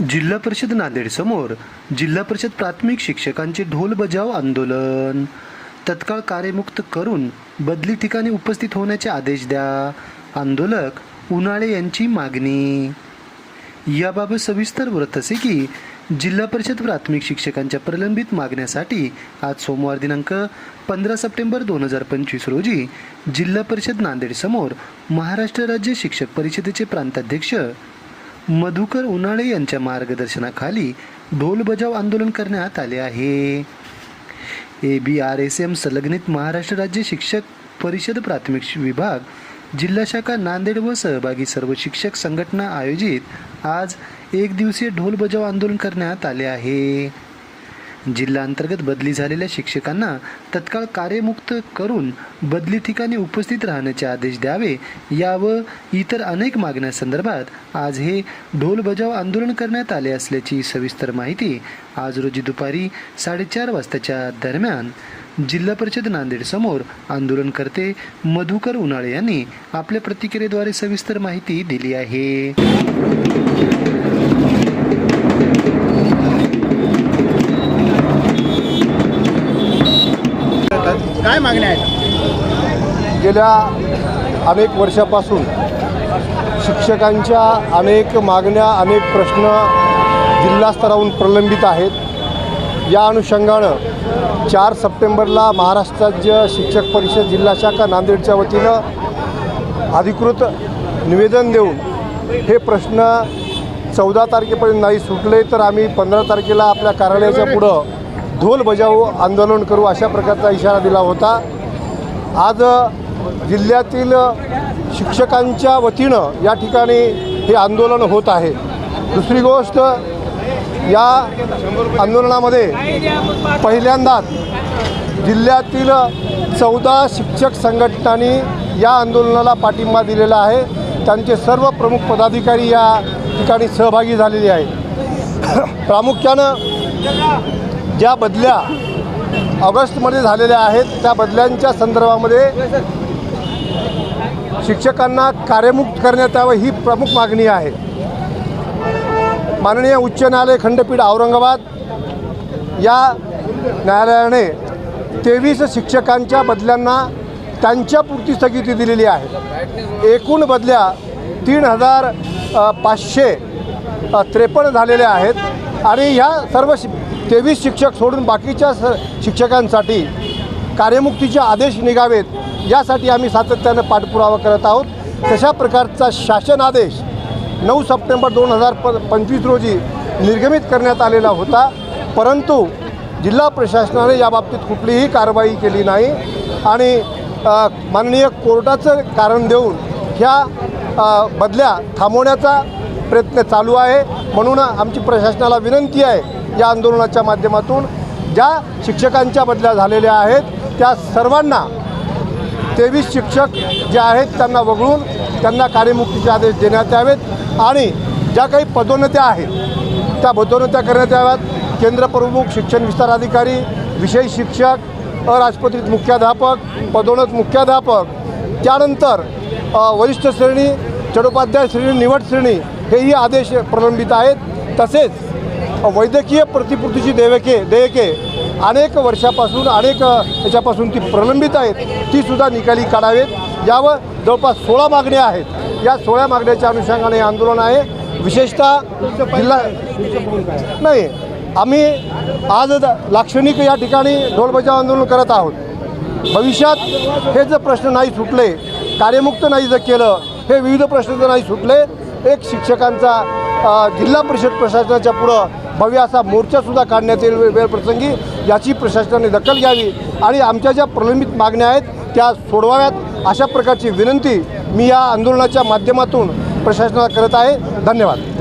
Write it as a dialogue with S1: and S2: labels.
S1: जिल्हा परिषद नांदेड समोर जिल्हा परिषद प्राथमिक शिक्षकांचे ढोल बजाव आंदोलन. तत्काळ कार्यमुक्त करून बदली ठिकाणी उपस्थित होण्याचे आदेश द्या. आंदोलक उन्हाळे यांची मागणी. याबाबत सविस्तर व्रत असे की जिल्हा परिषद प्राथमिक शिक्षकांच्या प्रलंबित मागण्यासाठी आज सोमवार दिनांक पंधरा सप्टेंबर दोन हजार पंचवीस रोजी जिल्हा परिषद नांदेड समोर महाराष्ट्र राज्य शिक्षक परिषदेचे प्रांताध्यक्ष मधुकर उन्हाळे यांच्या मार्गदर्शनाखाली ढोल बजाव आंदोलन करण्यात आले आहे. A B R S M संलग्नित महाराष्ट्र राज्य शिक्षक परिषद प्राथमिक विभाग जिल्हा शाखा नांदेड व सहभागी सर्व शिक्षक संघटना आयोजित आज एक दिवसीय ढोल बजाव आंदोलन करण्यात आले आहे. जिल्हा अंतर्गत बदली झालेल्या शिक्षकांना तत्काळ कार्यमुक्त करून बदली ठिकाणी उपस्थित राहण्याचे आदेश द्यावे या व इतर अनेक मागण्यासंदर्भात आज हे ढोल बजाव आंदोलन करण्यात आले असल्याची सविस्तर माहिती आज रोजी दुपारी साडेचार वाजताच्या दरम्यान जिल्हा परिषद नांदेड समोर आंदोलनकर्ते मधुकर उन्हाळे यांनी आपल्या प्रतिक्रियेद्वारे सविस्तर माहिती दिली आहे.
S2: मागण्या आहेत?
S3: गेल्या अनेक वर्षापासून शिक्षकांच्या अनेक मागण्या अनेक प्रश्न जिल्हास्तरावरून प्रलंबित आहेत. या अनुषंगानं चार सप्टेंबरला महाराष्ट्र राज्य शिक्षक परिषद जिल्हा शाखा नांदेडच्या वतीनं अधिकृत निवेदन देऊन हे प्रश्न चौदा तारखेपर्यंत नाही सुटले तर आम्ही पंधरा तारखेला आपल्या कार्यालयाच्या पुढं ढोल बजाव आंदोलन करू अशा प्रकारचा इशारा दिला होता. आज जिल्ह्यातील शिक्षकांच्या वतीनं या ठिकाणी हे आंदोलन होत आहे. दुसरी गोष्ट या आंदोलनामध्ये पहिल्यांदाच जिल्ह्यातील चौदा शिक्षक संघटनांनी या आंदोलनाला पाठिंबा दिलेला आहे. त्यांचे सर्व प्रमुख पदाधिकारी या ठिकाणी सहभागी झालेले आहे प्रामुख्यानं ज्या बदल्या ऑगस्टमध्ये झालेल्या आहेत त्या बदल्यांच्या संदर्भामध्ये शिक्षकांना कार्यमुक्त करण्यात यावं ही प्रमुख मागणी आहे. माननीय उच्च न्यायालय खंडपीठ औरंगाबाद या न्यायालयाने तेवीस शिक्षकांच्या बदल्यांना त्यांच्यापुरती स्थगिती दिलेली आहे. एकूण बदल्या तीन हजार पाचशे त्रेपन्न झालेल्या आहेत आणि ह्या सर्व शि तेवीस शिक्षक सोडून बाकीच्या स शिक्षकांसाठी कार्यमुक्तीचे आदेश निघावेत यासाठी आम्ही सातत्यानं पाठपुरावा करत आहोत. तशा प्रकारचा शासन आदेश नऊ सप्टेंबर दोन हजार प पंचवीस रोजी निर्गमित करण्यात आलेला होता. परंतु जिल्हा प्रशासनाने याबाबतीत कुठलीही कारवाई केली नाही आणि माननीय कोर्टाचं कारण देऊन ह्या बदल्या थांबवण्याचा प्रयत्न चालू आहे. म्हणून आमची प्रशासनाला विनंती आहे या आंदोलनाच्या माध्यमातून ज्या शिक्षकांच्या बदल्या झालेल्या आहेत त्या सर्वांना तेवीस शिक्षक जे आहेत त्यांना वगळून त्यांना कार्यमुक्तीचे आदेश देण्यात यावेत आणि ज्या काही पदोन्नत्या आहेत त्या पदोन्नत्या करण्यात याव्यात. केंद्र प्रमुख शिक्षण विस्तार अधिकारी विषय शिक्षक अराजपत्रित मुख्याध्यापक पदोन्नत मुख्याध्यापक त्यानंतर वरिष्ठ श्रेणी चडोपाध्याय श्रेणी निवड श्रेणी हेही आदेश प्रलंबित आहेत. तसेच वैद्यकीय प्रतिपूर्तीची देयके देयके अनेक वर्षापासून अनेक याच्यापासून ती प्रलंबित आहेत. ती सुद्धा निकाली काढावेत. यावर जवळपास सोळा मागण्या आहेत. या सोळा मागण्याच्या अनुषंगाने हे आंदोलन आहे. विशेषतः जिल्हा नाही आम्ही आज द- लाक्षणिक या ठिकाणी ढोलबजाव आंदोलन करत आहोत. भविष्यात हे जर प्रश्न नाही सुटले कार्यमुक्त नाही जर केलं हे विविध प्रश्न जर नाही सुटले एक शिक्षकांचा जिल्हा परिषद प्रशासनाच्या पुढं भव्य असा मोर्चासुद्धा काढण्यात येईल वेळ प्रसंगी याची प्रशासनाने दखल घ्यावी आणि आमच्या ज्या प्रलंबित मागण्या आहेत त्या सोडवाव्यात अशा प्रकारची विनंती मी या आंदोलनाच्या माध्यमातून प्रशासनाला करत आहे. धन्यवाद.